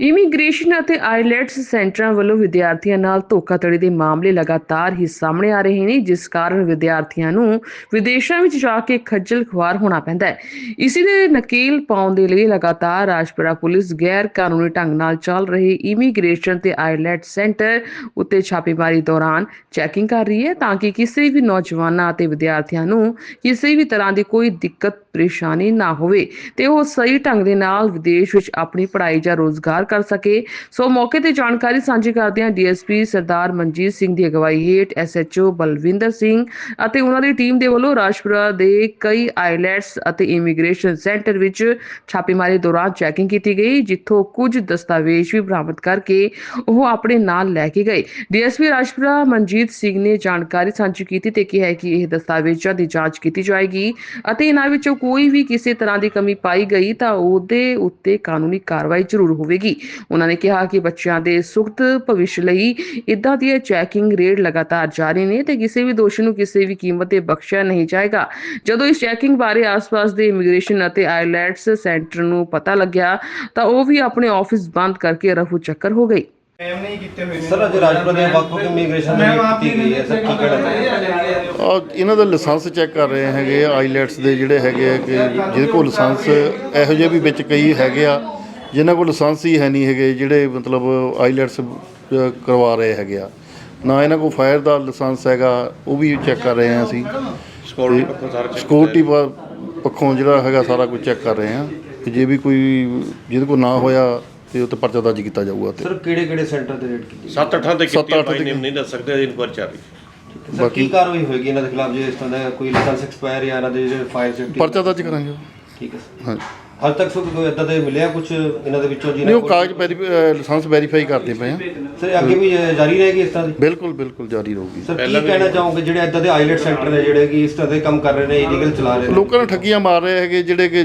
Immigration ਅਤੇ IELTS ਸੈਂਟਰਾਂ ਵੱਲੋਂ ਵਿਦਿਆਰਥੀਆਂ ਨਾਲ ਧੋਖਾਧੜੀ ਦੇ ਮਾਮਲੇ ਲਗਾਤਾਰ ਹੀ ਸਾਹਮਣੇ ਆ ਰਹੇ ਨੇ, ਜਿਸ ਕਾਰਨ ਵਿਦਿਆਰਥੀਆਂ ਨੂੰ ਵਿਦੇਸ਼ਾਂ ਵਿੱਚ ਜਾ ਕੇ ਖੱਜਲ ਖੁਆਰ ਹੋਣਾ ਪੈਂਦਾ ਹੈ। ਇਸੇ ਦੇ ਨਕੀਲ ਪਾਉਣ ਦੇ ਲਈ ਲਗਾਤਾਰ ਰਾਜਪੁਰਾ ਪੁਲਿਸ ਗੈਰ ਕਾਨੂੰਨੀ ਢੰਗ ਨਾਲ ਚੱਲ ਰਹੇ ਇਮੀਗ੍ਰੇਸ਼ਨ ਤੇ ਆਈਲੈਟ ਸੈਂਟਰ ਉੱਤੇ ਛਾਪੇਮਾਰੀ ਦੌਰਾਨ ਚੈਕਿੰਗ ਕਰ ਰਹੀ ਹੈ ਤਾਂ ਕਿ ਕਿਸੇ ਵੀ ਨੌਜਵਾਨਾਂ ਅਤੇ ਵਿਦਿਆਰਥੀਆਂ ਨੂੰ ਕਿਸੇ ਵੀ ਤਰ੍ਹਾਂ ਦੀ ਕੋਈ ਦਿੱਕਤ, ਪਰੇਸ਼ਾਨੀ ਨਾ ਹੋਵੇ ਤੇ ਉਹ ਸਹੀ ਢੰਗ ਦੇ ਨਾਲ ਵਿਦੇਸ਼ ਵਿੱਚ ਆਪਣੀ ਪੜ੍ਹਾਈ ਜਾਂ ਰੋਜ਼ਗਾਰ ਕਰ ਸਕੇ। ਸੋ ਮੌਕੇ ਤੇ ਜਾਣਕਾਰੀ ਸਾਂਝੀ ਕਰਦਿਆਂ ਡੀਐਸਪੀ ਸਰਦਾਰ ਮਨਜੀਤ ਸਿੰਘ ਦੀ ਅਗਵਾਈ ਹੇਠ ਐਸਐਚਓ ਬਲਵਿੰਦਰ ਸਿੰਘ ਅਤੇ ਉਹਨਾਂ ਦੀ ਟੀਮ ਦੇ ਵੱਲੋਂ ਰਾਜਪੁਰਾ ਦੇ ਕਈ ਆਈਲੈਟਸ ਅਤੇ ਇਮੀਗ੍ਰੇਸ਼ਨ ਸੈਂਟਰ ਵਿੱਚ ਛਾਪੇਮਾਰੀ ਦੌਰਾਨ ਚੈਕਿੰਗ ਕੀਤੀ ਗਈ, ਜਿੱਥੋਂ ਕੁਝ ਦਸਤਾਵੇਜ਼ ਵੀ ਬਰਾਮਦ ਕਰਕੇ ਉਹ ਆਪਣੇ ਨਾਲ ਲੈ ਕੇ ਗਏ। ਡੀਐਸਪੀ ਰਾਜਪੁਰਾ ਮਨਜੀਤ ਸਿੰਘ ਨੇ ਜਾਣਕਾਰੀ ਸਾਂਝੀ ਕੀਤੀ ਤੇ ਕਿਹਾ ਕਿ ਇਹ ਦਸਤਾਵੇਜ਼ਾਂ ਦੀ ਜਾਂਚ ਕੀਤੀ ਜਾਏਗੀ ਅਤੇ ਇਹਨਾਂ ਵਿੱਚੋਂ ਕੋਈ ਵੀ ਕਿਸੇ ਤਰ੍ਹਾਂ ਦੀ ਕਮੀ ਪਾਈ ਗਈ ਤਾਂ ਉਹਦੇ ਉੱਤੇ ਕਾਨੂੰਨੀ ਕਾਰਵਾਈ ਜ਼ਰੂਰ ਹੋਵੇਗੀ। ਉਹਨਾਂ ਨੇ ਕਿਹਾ ਕਿ ਬੱਚਿਆਂ ਦੇ ਸੁਖਤ ਭਵਿੱਖ ਲਈ ਇਦਾਂ ਦੀ ਚੈਕਿੰਗ ਰੇਡ ਲਗਾਤਾਰ ਜਾਰੀ ਨੇ ਤੇ ਕਿਸੇ ਵੀ ਦੋਸ਼ੀ ਨੂੰ ਕਿਸੇ ਵੀ ਕੀਮਤ ਤੇ ਬਖਸ਼ਿਆ ਨਹੀਂ ਜਾਏਗਾ। ਜਦੋਂ ਇਸ ਚੈਕਿੰਗ ਬਾਰੇ ਆਸ-ਪਾਸ ਦੇ ਇਮੀਗ੍ਰੇਸ਼ਨ ਅਤੇ ਆਈਲੈਟਸ ਸੈਂਟਰ ਨੂੰ ਪਤਾ ਲੱਗਿਆ ਤਾਂ ਉਹ ਵੀ ਆਪਣੇ ਆਫਿਸ ਬੰਦ ਕਰਕੇ ਰਫੂ ਚੱਕਰ ਹੋ ਗਈ। ਮੈਮ ਨਹੀਂ ਕੀਤੇ ਹੋਏ ਨੇ। ਸਰ ਅੱਜ ਰਾਜਪੁਰਾ ਦੇ ਵੱਖ ਵੱਖ ਇਮੀਗ੍ਰੇਸ਼ਨ ਦੀ ਮੈਮ ਆਪ ਕੀਤੀ ਗਈ ਹੈ ਸਰ ਕੀ ਕਹਿਣਾ ਚਾਹੁੰਦੇ ਆ ਇਹਨਾਂ ਦਾ ਲਾਇਸੈਂਸ ਚੈੱਕ ਕਰ ਰਹੇ ਹੈਗੇ ਆ ਆਈਲੈਟਸ ਦੇ ਜਿਹੜੇ ਹੈਗੇ ਆ ਕਿ ਜਿਹਦੇ ਕੋਲ ਲਾਇਸੈਂਸ ਇਹੋ ਜਿਹੇ ਵੀ ਵਿੱਚ ਕਈ ਹੈਗੇ ਆ ਜਿਨ੍ਹਾਂ ਕੋਲ ਲਾਇਸੈਂਸ ਹੀ ਹੈ ਨਹੀਂ ਹੈਗੇ ਜਿਹੜੇ ਮਤਲਬ ਆਈਲੈਟਸ ਕਰਵਾ ਰਹੇ ਹੈਗੇ ਆ। ਨਾ ਇਹਨਾਂ ਕੋਲ ਫਾਇਰ ਦਾ ਲਾਇਸੈਂਸ ਹੈਗਾ ਉਹ ਵੀ ਚੈੱਕ ਕਰ ਰਹੇ ਆ ਅਸੀਂ। ਸਿਕਿਉਰਿਟੀ ਪੱਖੋਂ ਸਾਰਾ ਸਿਕਿਉਰਿਟੀ ਪੱਖੋਂ ਜਿਹੜਾ ਹੈਗਾ ਸਾਰਾ ਕੁਝ ਚੈੱਕ ਕਰ ਰਹੇ ਆ ਕਿ ਜੇ ਵੀ ਕੋਈ ਜਿਹਦੇ ਕੋਲ ਨਾ ਹੋਇਆ ਤੇ ਉਹ ਤੇ ਪਰਚਾ ਦਰਜ ਕੀਤਾ ਜਾਊਗਾ ਤੇ ਸਰ ਕਿਹੜੇ ਕਿਹੜੇ ਸੈਂਟਰ ਤੇ ਰੇਡ ਕੀਤੀ ਸੱਤ ਅੱਠਾਂ ਤੇ ਸੱਤ ਕੀਤੀ ਅੱਠ ਬਾਈ ਤੇ ਨੇਮ ਨਹੀਂ ਦੱਸ ਸਕਦੇ ਇਨਕੁਆਇਰੀ ਚੱਲ ਰਹੀ ਹੈ। ਸਰ ਕੀ ਕਾਰਵਾਈ ਹੋਏਗੀ ਇਹਨਾਂ ਦੇ ਖਿਲਾਫ? ਜੇ ਇਸ ਤਰ੍ਹਾਂ ਦਾ ਕੋਈ ਲਾਇਸੈਂਸ ਐਕਸਪਾਇਰ ਜਾਂ ਇਹਨਾਂ ਦੇ ਜਿਹੜੇ ਫਾਇਰ ਸੇਫਟੀ ਪਰਚਾ ਦਰਜ ਕਰਾਂਗੇ। ਠੀਕ ਹੈ ਸਰ ਹਾਂਜੀ ਹਾਲ ਤੱਕ ਸੋ ਕੋਈ ਇਦਾਂ ਦੇ ਮਿਲਿਆ ਕੁਝ ਇਹਨਾਂ ਦੇ ਵਿੱਚੋਂ ਨਹੀਂ ਜਿਹਨਾਂ ਉਹ ਕਾਗਜ਼ ਵੈਰੀ- ਅਹ ਲਾਇਸੈਂਸ ਵੈਰੀਫਾਈ ਕਰਦੇ ਪਏ ਆ। ਸਰ ਅੱਗੇ ਵੀ ਜਾਰੀ ਰਹੇਗੀ ਇਸ ਤਰ੍ਹਾਂ ਦੀ? ਬਿਲਕੁਲ ਬਿਲਕੁਲ ਜਾਰੀ ਰਹੂਗੀ। ਸਰ ਕੀ ਕਹਿਣਾ ਚਾਹੋਗੇ ਜਿਹੜੇ ਇਦਾਂ ਦੇ ਆਈਲੈਟ ਸੈਂਟਰ ਨੇ ਜਿਹੜੇ ਕਿ ਇਸ ਤਰ੍ਹਾਂ ਦੇ ਕੰਮ ਕਰ ਰਹੇ ਨੇ ਇਲੀਗਲ ਚਲਾ ਰਹੇ ਨੇ? ਲੋਕਾਂ ਨੂੰ ਠੱਗੀਆਂ ਮਾਰ ਰਹੇ ਹੈਗੇ ਜਿਹੜੇ ਕਿ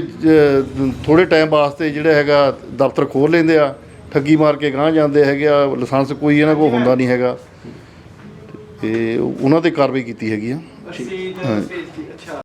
ਥੋੜੇ ਟਾਈਮ ਵਾਸਤੇ ਜਿਹੜੇ ਹੈਗਾ ਦਫ਼ਤਰ ਖੋਲ ਲੈਂਦੇ ਆ ਠੱਗੀ ਮਾਰ ਕੇ ਗਾਂਹ ਜਾਂਦੇ ਹੈਗੇ ਆ ਲਾਇਸੈਂਸ ਕੋਈ ਇਹਨਾਂ ਕੋਲ ਹੁੰਦਾ ਨਹੀਂ ਹੈਗਾ। ਤੇ ਉਹਨਾਂ ਤੇ ਕਾਰਵਾਈ ਕੀਤੀ ਹੈਗੀ ਆ। ਅਸੀਂ ਤਾਂ ਭੇਜਤੀ ਅੱਛਾ।